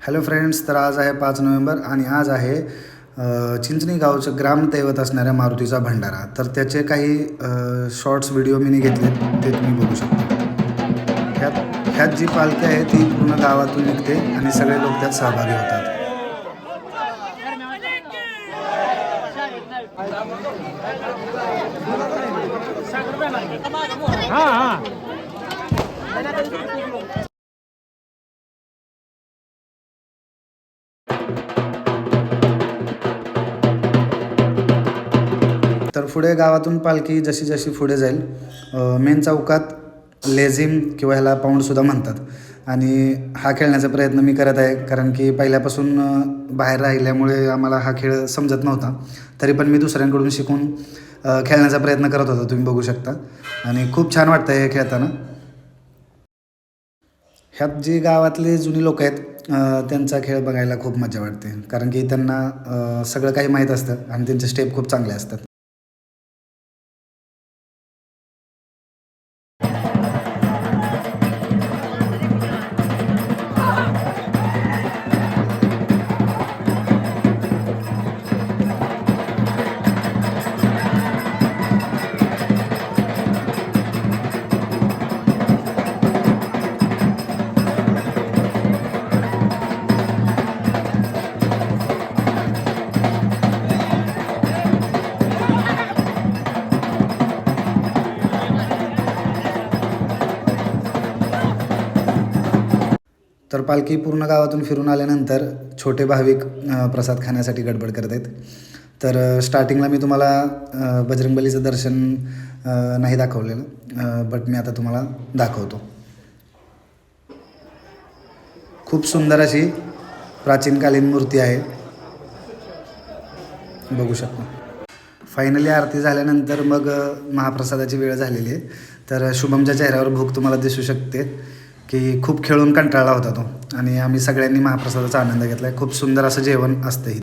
Hello friends तर आज आहे पाच नोव्हेंबर आणि आज आहे चिंचणी गावचं ग्रामदैवत असणाऱ्या मारुतीचा भंडारा. तर त्याचे काही शॉर्ट्स व्हिडिओ मी घेतले ते तुम्ही बघू शकता. ह्यात ह्यात जी पालखी आहे ती पूर्ण गावातून निघते आणि सगळे लोक त्यात सहभागी होतात. हा हा. तर पुढे गावातून पालखी जशी जशी पुढे जाईल मेन चौकात लेझिम किंवा ह्याला पाऊंडसुद्धा म्हणतात. आणि हा खेळण्याचा प्रयत्न मी करत आहे कारण की पहिल्यापासून बाहेर राहिल्यामुळे आम्हाला हा खेळ समजत नव्हता. तरी पण मी दुसऱ्यांकडून शिकून खेळण्याचा प्रयत्न करत होतो तुम्ही बघू शकता. आणि खूप छान वाटतं हे खेळताना. ह्यात जी गावातले जुनी लोक आहेत त्यांचा खेळ बघायला खूप मजा वाटते. कारण की त्यांना सगळं काही माहीत असतं आणि त्यांचे स्टेप खूप चांगले असतात. तर पालखी पूर्ण गावातून फिरून आल्यानंतर छोटे भाविक प्रसाद खाण्यासाठी गडबड करत आहेत. तर स्टार्टिंगला मी तुम्हाला बजरंगबलीचं दर्शन नाही दाखवलेलं बट मी आता तुम्हाला दाखवतो. खूप सुंदर अशी प्राचीनकालीन मूर्ती आहे. बघू शकता. फायनली आरती झाल्यानंतर मग महाप्रसादाची वेळ झालेली आहे. तर शुभमच्या चेहऱ्यावर भूक तुम्हाला दिसू शकते. की खूप खेळून कंटाळला होता तो. आणि आम्ही सगळ्यांनी महाप्रसादाचा आनंद घेतला आहे खूप सुंदर असं जेवण असतं